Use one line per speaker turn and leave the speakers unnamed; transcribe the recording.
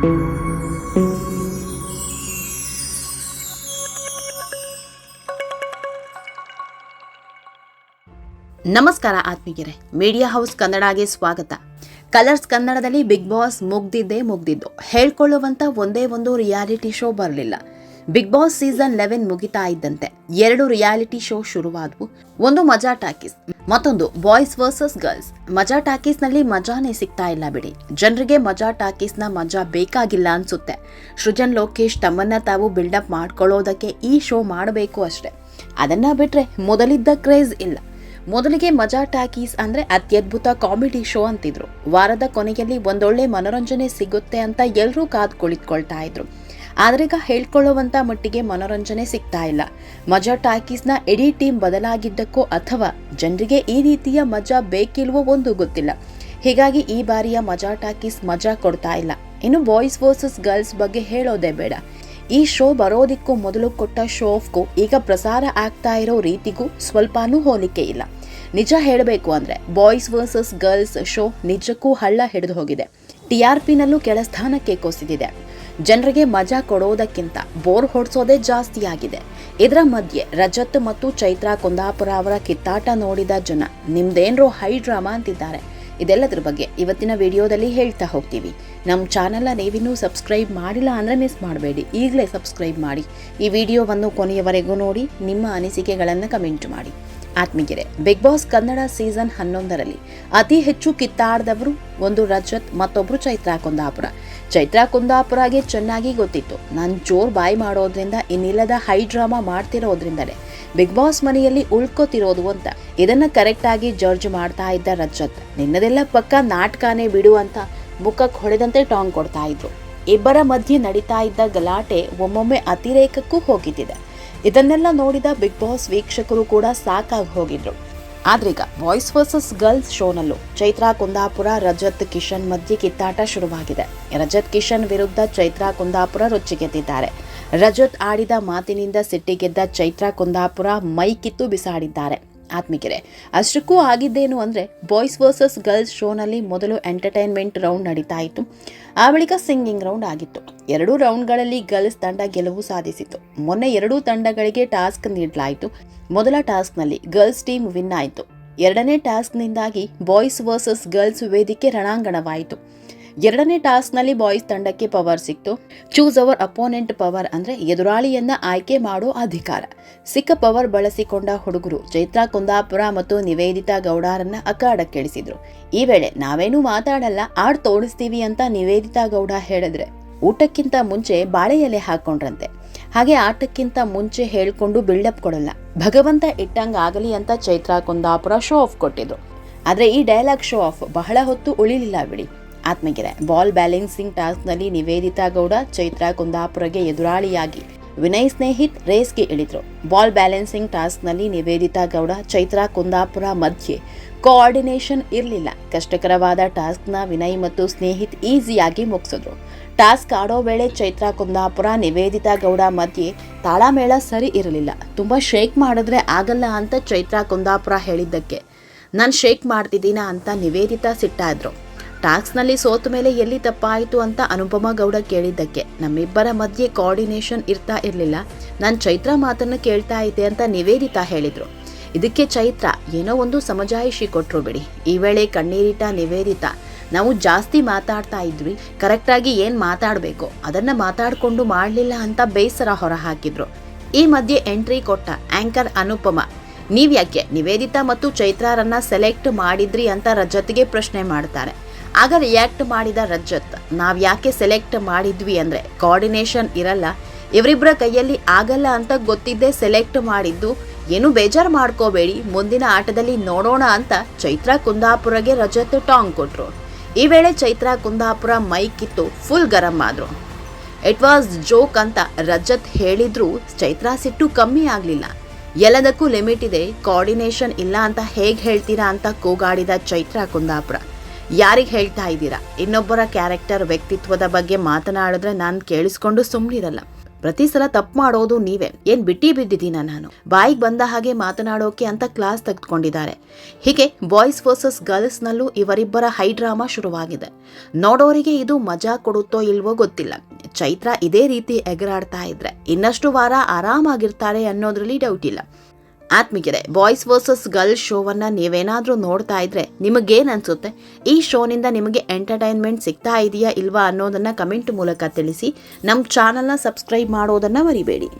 ನಮಸ್ಕಾರ ಆತ್ಮೀಯರೇ media house ಕನ್ನಡಗೆ ಸ್ವಾಗತ. ಕಲರ್ಸ್ ಕನ್ನಡದಲ್ಲಿ ಬಿಗ್ ಬಾಸ್ ಮುಗ್ದಿದ್ದೇ ಮುಗ್ದಿದ್ದು. ಹೇಳ್ಕೊಳ್ಳುವಂತ ಒಂದೇ ಒಂದು ರಿಯಾಲಿಟಿ ಶೋ ಬರಲಿಲ್ಲ. ಬಿಗ್ ಬಾಸ್ ಸೀಸನ್ ಲೆವೆನ್ ಮುಗಿತಾ ಇದ್ದಂತೆ ಎರಡು ರಿಯಾಲಿಟಿ ಶೋ ಶುರುವಾದವು. ಒಂದು ಮಜಾ ಟಾಕೀಸ್, ಮತ್ತೊಂದು ಬಾಯ್ಸ್ ವರ್ಸಸ್ ಗರ್ಲ್ಸ್. ಮಜಾ ಟಾಕೀಸ್ನಲ್ಲಿ ಮಜಾನೇ ಸಿಗ್ತಾ ಇಲ್ಲ ಬಿಡಿ. ಜನರಿಗೆ ಮಜಾ ಟಾಕೀಸ್ನ ಮಜಾ ಬೇಕಾಗಿಲ್ಲ ಅನ್ಸುತ್ತೆ. ಸೃಜನ್, ಲೋಕೇಶ್ ತಮ್ಮನ್ನ ತಾವು ಬಿಲ್ಡಪ್ ಮಾಡ್ಕೊಳ್ಳೋದಕ್ಕೆ ಈ ಶೋ ಮಾಡಬೇಕು ಅಷ್ಟೇ. ಅದನ್ನ ಬಿಟ್ರೆ ಮೊದಲಿದ್ದ ಕ್ರೇಜ್ ಇಲ್ಲ. ಮೊದಲಿಗೆ ಮಜಾ ಟಾಕೀಸ್ ಅಂದ್ರೆ ಅತ್ಯದ್ಭುತ ಕಾಮಿಡಿ ಶೋ ಅಂತಿದ್ರು. ವಾರದ ಕೊನೆಯಲ್ಲಿ ಒಂದೊಳ್ಳೆ ಮನೋರಂಜನೆ ಸಿಗುತ್ತೆ ಅಂತ ಎಲ್ಲರೂ ಕಾದ್ ಕುಳಿತುಕೊಳ್ತಾ ಇದ್ರು. ಆದ್ರೀಗ ಹೇಳ್ಕೊಳ್ಳುವಂತ ಮಟ್ಟಿಗೆ ಮನೋರಂಜನೆ ಸಿಗ್ತಾ ಇಲ್ಲ. ಮಜಾ ಟಾಕೀಸ್ನ ಎಡಿ ಟೀಮ್ ಬದಲಾಗಿದ್ದಕ್ಕೋ ಅಥವಾ ಜನರಿಗೆ ಈ ರೀತಿಯ ಮಜಾ ಬೇಕಿಲ್ವೋ ಒಂದು ಗೊತ್ತಿಲ್ಲ. ಹೀಗಾಗಿ ಈ ಬಾರಿಯ ಮಜಾ ಟಾಕೀಸ್ ಮಜಾ ಕೊಡ್ತಾ ಇಲ್ಲ. ಇನ್ನು ಬಾಯ್ಸ್ ವರ್ಸಸ್ ಗರ್ಲ್ಸ್ ಬಗ್ಗೆ ಹೇಳೋದೇ ಬೇಡ. ಈ ಶೋ ಬರೋದಿಕ್ಕೂ ಮೊದಲು ಕೊಟ್ಟ ಶೋ ಆಫ್ಗೂ ಈಗ ಪ್ರಸಾರ ಆಗ್ತಾ ಇರೋ ರೀತಿಗೂ ಸ್ವಲ್ಪನೂ ಹೋಲಿಕೆ ಇಲ್ಲ. ನಿಜ ಹೇಳಬೇಕು ಅಂದ್ರೆ ಬಾಯ್ಸ್ ವರ್ಸಸ್ ಗರ್ಲ್ಸ್ ಶೋ ನಿಜಕ್ಕೂ ಹಳ್ಳ ಹಿಡಿದು ಹೋಗಿದೆ. ಟಿ ಆರ್ ಪಿನಲ್ಲೂ ಕೆಳ ಸ್ಥಾನಕ್ಕೆ ಕುಸಿದಿದೆ. ಜನರಿಗೆ ಮಜಾ ಕೊಡೋದಕ್ಕಿಂತ ಬೋರ್ ಹೊಡ್ಸೋದೇ ಜಾಸ್ತಿ ಆಗಿದೆ ಇದರ ಮಧ್ಯೆ ರಜತ್ ಮತ್ತು ಚೈತ್ರ ಕುಂದಾಪುರ ಅವರ ಕಿತ್ತಾಟ ನೋಡಿದ ಜನ ನಿಮ್ದೇನ್ರೋ ಹೈ ಡ್ರಾಮಾ ಅಂತಿದ್ದಾರೆ. ಇದೆಲ್ಲದ್ರ ಬಗ್ಗೆ ಇವತ್ತಿನ ವಿಡಿಯೋದಲ್ಲಿ ಹೇಳ್ತಾ ಹೋಗ್ತೀವಿ. ನಮ್ಮ ಚಾನಲ್ನ ನೀವಿನ್ನೂ ಸಬ್ಸ್ಕ್ರೈಬ್ ಮಾಡಿಲ್ಲ ಅಂದರೆ ಮಿಸ್ ಮಾಡಬೇಡಿ. ಈಗಲೇ ಸಬ್ಸ್ಕ್ರೈಬ್ ಮಾಡಿ. ಈ ವಿಡಿಯೋವನ್ನು ಕೊನೆಯವರೆಗೂ ನೋಡಿ, ನಿಮ್ಮ ಅನಿಸಿಕೆಗಳನ್ನು ಕಮೆಂಟ್ ಮಾಡಿ. ಆತ್ಮೀಗೆರೆ ಬಿಗ್ ಬಾಸ್ ಕನ್ನಡ ಸೀಸನ್ ಹನ್ನೊಂದರಲ್ಲಿ ಅತಿ ಹೆಚ್ಚು ಕಿತ್ತಾಡ್ದವರು ಒಂದು ರಜತ್ ಮತ್ತೊಬ್ಬರು ಚೈತ್ರಾ ಕುಂದಾಪುರ. ಚೈತ್ರಾ ಕುಂದಾಪುರಗೆ ಚೆನ್ನಾಗಿ ಗೊತ್ತಿತ್ತು. ನಾನು ಜೋರ್ ಬಾಯ್ ಮಾಡೋದ್ರಿಂದ ಇನ್ನಿಲ್ಲದ ಹೈ ಡ್ರಾಮಾ ಮಾಡ್ತಿರೋದ್ರಿಂದಲೇ. ಬಿಗ್ ಬಾಸ್ ಮನೆಯಲ್ಲಿ ಉಳ್ಕೋತಿರೋದು ಅಂತ. ಇದನ್ನ ಕರೆಕ್ಟ್ ಆಗಿ ಜಡ್ಜ್ ಮಾಡ್ತಾ ಇದ್ದ ರಜತ್. ನಿನ್ನದೆಲ್ಲ ಪಕ್ಕ ನಾಟಕನೇ ಬಿಡು ಅಂತ ಮುಖಕ್ಕೆ ಹೊಡೆದಂತೆ ಟಾಂಗ್ ಕೊಡ್ತಾ ಇದ್ರು. ಇಬ್ಬರ ಮಧ್ಯೆ ನಡೀತಾ ಇದ್ದ ಗಲಾಟೆ ಒಮ್ಮೊಮ್ಮೆ ಅತಿರೇಕಕ್ಕೂ ಹೋಗಿದ್ದಿದೆ. ಇದನ್ನೆಲ್ಲ ನೋಡಿದ ಬಿಗ್ ಬಾಸ್ ವೀಕ್ಷಕರು ಕೂಡ ಸಾಕಾಗಿ ಹೋಗಿದ್ರು. ಆದ್ರೀಗ ಬಾಯ್ಸ್ ವರ್ಸಸ್ ಗರ್ಲ್ಸ್ ಶೋನಲ್ಲೂ ಚೈತ್ರಾ, ಕುಂದಾಪುರ, ರಜತ್, ಕಿಶನ್ ಮಧ್ಯೆ ಕಿತ್ತಾಟ ಶುರುವಾಗಿದೆ. ರಜತ್, ಕಿಶನ್ ವಿರುದ್ಧ ಚೈತ್ರಾ, ಕುಂದಾಪುರ ರೊಚ್ಚಿಗೆದ್ದಿದ್ದಾರೆ ರಜತ್ ಆಡಿದ ಮಾತಿನಿಂದ ಸಿಟ್ಟಿಗೆದ್ದ ಚೈತ್ರಾ, ಕುಂದಾಪುರ ಮೈ ಕಿತ್ತು ಬಿಸಾಡಿದ್ದಾರೆ. ಆತ್ಮಿಕರೆ, ಅಷ್ಟಕ್ಕೂ ಆಗಿದ್ದೇನು ಅಂದರೆ ಬಾಯ್ಸ್ ವರ್ಸಸ್ ಗರ್ಲ್ಸ್ ಶೋನಲ್ಲಿ ಮೊದಲು ಎಂಟರ್ಟೈನ್ಮೆಂಟ್ ರೌಂಡ್ ನಡೀತಾ ಇತ್ತು. ಆ ಬಳಿಕ ಸಿಂಗಿಂಗ್ ರೌಂಡ್ ಆಗಿತ್ತು. ಎರಡೂ ರೌಂಡ್ಗಳಲ್ಲಿ ಗರ್ಲ್ಸ್ ತಂಡ ಗೆಲುವು ಸಾಧಿಸಿತು ಮೊನ್ನೆ ಎರಡೂ ತಂಡಗಳಿಗೆ ಟಾಸ್ಕ್ ನೀಡಲಾಯಿತು. ಮೊದಲ ಟಾಸ್ಕ್ನಲ್ಲಿ ಗರ್ಲ್ಸ್ ಟೀಮ್ ವಿನ್ ಆಯಿತು. ಎರಡನೇ ಟಾಸ್ಕ್ನಿಂದಾಗಿ ಬಾಯ್ಸ್ ವರ್ಸಸ್ ಗರ್ಲ್ಸ್ ವೇದಿಕೆ ರಣಾಂಗಣವಾಯಿತು. ಎರಡನೇ ಟಾಸ್ಕ್ನಲ್ಲಿ ಬಾಯ್ಸ್ ತಂಡಕ್ಕೆ ಪವರ್ ಸಿಕ್ತು. ಚೂಸ್ ಅವರ್ ಅಪೋನೆಂಟ್ ಪವರ್ ಅಂದ್ರೆ ಎದುರಾಳಿಯನ್ನ ಆಯ್ಕೆ ಮಾಡೋ ಅಧಿಕಾರ. ಸಿಕ್ಕ ಪವರ್ ಬಳಸಿಕೊಂಡ ಹುಡುಗರು ಚೈತ್ರಾ ಕುಂದಾಪುರ ಮತ್ತು ನಿವೇದಿತಾ ಗೌಡರನ್ನ ಅಖಾಡಕ್ಕಿಳಿಸಿದ್ರು. ಈ ವೇಳೆ ನಾವೇನು ಮಾತಾಡಲ್ಲ, ಆಡ್ ತೋಡಿಸ್ತೀವಿ ಅಂತ ನಿವೇದಿತಾ ಗೌಡ ಹೇಳಿದ್ರೆ ಊಟಕ್ಕಿಂತ ಮುಂಚೆ ಬಾಳೆ ಎಲೆ ಹಾಕೊಂಡ್ರಂತೆ. ಹಾಗೆ ಆಟಕ್ಕಿಂತ ಮುಂಚೆ ಹೇಳ್ಕೊಂಡು ಬಿಲ್ಡಪ್ ಕೊಡಲ್ಲ. ಭಗವಂತ ಇಟ್ಟಂಗ ಆಗಲಿ ಅಂತ ಚೈತ್ರಾ ಕುಂದಾಪುರ ಶೋ ಆಫ್ ಕೊಟ್ಟಿದ್ರು. ಆದ್ರೆ ಈ ಡೈಲಾಗ್ ಶೋ ಆಫ್ ಬಹಳ ಹೊತ್ತು ಉಳಿಲಿಲ್ಲ ಬಿಡಿ. ಆತ್ಮಗೆರೆ. ಬಾಲ್ ಬ್ಯಾಲೆನ್ಸಿಂಗ್ ಟಾಸ್ಕ್ನಲ್ಲಿ ನಿವೇದಿತಾ ಗೌಡ ಚೈತ್ರಾ ಕುಂದಾಪುರಗೆ ಎದುರಾಳಿಯಾಗಿ ವಿನಯ್ ಸ್ನೇಹಿತ್ ರೇಸ್ಗೆ ಇಳಿದ್ರು. ಬಾಲ್ ಬ್ಯಾಲೆನ್ಸಿಂಗ್ ಟಾಸ್ಕ್ನಲ್ಲಿ ನಿವೇದಿತಾ ಗೌಡ ಚೈತ್ರಾ ಕುಂದಾಪುರ ಮಧ್ಯೆ ಕೋಆರ್ಡಿನೇಷನ್ ಇರಲಿಲ್ಲ. ಕಷ್ಟಕರವಾದ ಟಾಸ್ಕ್ನ ವಿನಯ್ ಮತ್ತು ಸ್ನೇಹಿತ್ ಈಸಿಯಾಗಿ ಮುಗಿಸಿದ್ರು. ಟಾಸ್ಕ್ ಆಡೋ ವೇಳೆ ಚೈತ್ರಾ ಕುಂದಾಪುರ, ನಿವೇದಿತಾ ಗೌಡ ಮಧ್ಯೆ ತಾಳಮೇಳ ಸರಿ ಇರಲಿಲ್ಲ. ತುಂಬ ಶೇಕ್ ಮಾಡಿದ್ರೆ ಆಗಲ್ಲ ಅಂತ ಚೈತ್ರಾ ಕುಂದಾಪುರ ಹೇಳಿದ್ದಕ್ಕೆ. ನಾನು ಶೇಕ್ ಮಾಡ್ತಿದ್ದೀನ ಅಂತ ನಿವೇದಿತಾ ಸಿಟ್ಟಾದ್ರು. ಟಾಸ್ಕ್ನಲ್ಲಿ ಸೋತ ಮೇಲೆ ಎಲ್ಲಿ ತಪ್ಪಾಯಿತು ಅಂತ ಅನುಪಮ ಗೌಡ ಕೇಳಿದ್ದಕ್ಕೆ. ನಮ್ಮಿಬ್ಬರ ಮಧ್ಯೆ ಕೋಆರ್ಡಿನೇಷನ್ ಇರ್ತಾ ಇರಲಿಲ್ಲ. ನಾನು ಚೈತ್ರ ಮಾತನ್ನು ಕೇಳ್ತಾ ಇದ್ದೆ ಅಂತ ನಿವೇದಿತಾ ಹೇಳಿದ್ರು. ಇದಕ್ಕೆ ಚೈತ್ರ, ಏನೋ ಒಂದು ಸಮಜಾಯಿಷಿ ಕೊಟ್ಟರು ಬಿಡಿ. ಈ ವೇಳೆ ಕಣ್ಣೀರಿಟ ನಿವೇದಿತಾ, ನಾವು ಜಾಸ್ತಿ ಮಾತಾಡ್ತಾ ಇದ್ವಿ, ಕರೆಕ್ಟಾಗಿ ಏನು ಮಾತಾಡಬೇಕು? ಅದನ್ನು ಮಾತಾಡಿಕೊಂಡು ಮಾಡಲಿಲ್ಲ ಅಂತ ಬೇಸರ ಹೊರ ಹಾಕಿದ್ರು ಈ ಮಧ್ಯೆ ಎಂಟ್ರಿ ಕೊಟ್ಟ ಆಂಕರ್ ಅನುಪಮ, ನೀವ್ಯಾಕೆ? ನಿವೇದಿತಾ ಮತ್ತು ಚೈತ್ರಾರನ್ನ ಸೆಲೆಕ್ಟ್ ಮಾಡಿದ್ರಿ ಅಂತ ರಜತ್ಗೆ ಪ್ರಶ್ನೆ ಮಾಡ್ತಾರೆ. ಆಗ ರಿಯಾಕ್ಟ್ ಮಾಡಿದ ರಜತ್. ನಾವ್ ಯಾಕೆ ಸೆಲೆಕ್ಟ್ ಮಾಡಿದ್ವಿ ಅಂದ್ರೆ ಕೋಆರ್ಡಿನೇಷನ್ ಇರಲ್ಲ. ಇವರಿಬ್ಬರ ಕೈಯಲ್ಲಿ ಆಗಲ್ಲ ಅಂತ ಗೊತ್ತಿದ್ದೇ ಸೆಲೆಕ್ಟ್ ಮಾಡಿದ್ದು. ಏನು ಬೇಜಾರು ಮಾಡ್ಕೋಬೇಡಿ. ಮುಂದಿನ ಆಟದಲ್ಲಿ ನೋಡೋಣ ಅಂತ ಚೈತ್ರಾ ಕುಂದಾಪುರಗೆ ರಜತ್ ಟಾಂಗ್ ಕೊಟ್ರು. ಈ ವೇಳೆ ಚೈತ್ರಾ ಕುಂದಾಪುರ ಮೈಕ್ ಇತ್ತು ಫುಲ್ ಗರಂ ಆದ್ರು. ಇಟ್ ವಾಸ್ ಜೋಕ್ ಅಂತ ರಜತ್ ಹೇಳಿದ್ರು, ಚೈತ್ರಾ ಸಿಟ್ಟು ಕಮ್ಮಿ ಆಗಲಿಲ್ಲ. ಎಲ್ಲದಕ್ಕೂ ಲಿಮಿಟ್ ಇದೆ ಕೋಆರ್ಡಿನೇಷನ್ ಇಲ್ಲ ಅಂತ ಹೇಗೆ ಹೇಳ್ತೀರಾ ಅಂತ ಕೂಗಾಡಿದ ಚೈತ್ರಾ ಕುಂದಾಪುರ. ಯಾರಿಗೆ ಹೇಳ್ತಾ ಇದ್ದೀರಾ? ಇನ್ನೊಬ್ಬರ ಕ್ಯಾರೆಕ್ಟರ್ ವ್ಯಕ್ತಿತ್ವದ ಬಗ್ಗೆ ಮಾತನಾಡಿದ್ರೆ ನಾನು ಕೇಳಿಸ್ಕೊಂಡು ಸುಮ್ಮನಿರಲ್ಲ ಪ್ರತಿ ಸಲ ತಪ್ಪು ಮಾಡೋದು ನೀವೇ. ಏನ್ ಬಿಟ್ಟಿ ಬಿದ್ದಿದ್ದೀನ ನಾನು? ಬಾಯಿಗೆ ಬಂದ ಹಾಗೆ ಮಾತನಾಡೋಕೆ ಅಂತ ಕ್ಲಾಸ್ ತೆಗೆದುಕೊಂಡಿದ್ದಾರೆ. ಹೀಗೆ ಬಾಯ್ಸ್ ವರ್ಸಸ್ ಗರ್ಲ್ಸ್ನಲ್ಲೂ ಇವರಿಬ್ಬರ ಹೈ ಡ್ರಾಮಾ ಶುರುವಾಗಿದೆ. ನೋಡೋರಿಗೆ ಇದು ಮಜಾ ಕೊಡುತ್ತೋ ಇಲ್ವೋ ಗೊತ್ತಿಲ್ಲ. ಚೈತ್ರ ಇದೇ ರೀತಿ ಎಗರಾಡ್ತಾ ಇದ್ರೆ. ಇನ್ನಷ್ಟು ವಾರ ಆರಾಮಾಗಿರ್ತಾರೆ ಅನ್ನೋದ್ರಲ್ಲಿ ಡೌಟ್ ಇಲ್ಲ. ಆತ್ಮಿಗೆರೆ ಬಾಯ್ಸ್ ವರ್ಸಸ್ ಗರ್ಲ್ ಶೋವನ್ನ ನೀವೇನಾದರೂ ನೋಡ್ತಾ ಇದ್ರೆ ನಿಮಗೇನು ಅನ್ಸುತ್ತೆ ಈ ಶೋನಿಂದ ನಿಮಗೆ ಎಂಟರ್ಟೈನ್ಮೆಂಟ್ ಸಿಗ್ತಾ ಇದೆಯಾ ಇಲ್ವಾ ಅನ್ನೋದನ್ನ ಕಮೆಂಟ್ ಮೂಲಕ ತಿಳಿಸಿ ನಮ್ಮ ಚಾನಲ್ನ ಸಬ್ಸ್ಕ್ರೈಬ್ ಮಾಡೋದನ್ನ ಮರಿಬೇಡಿ.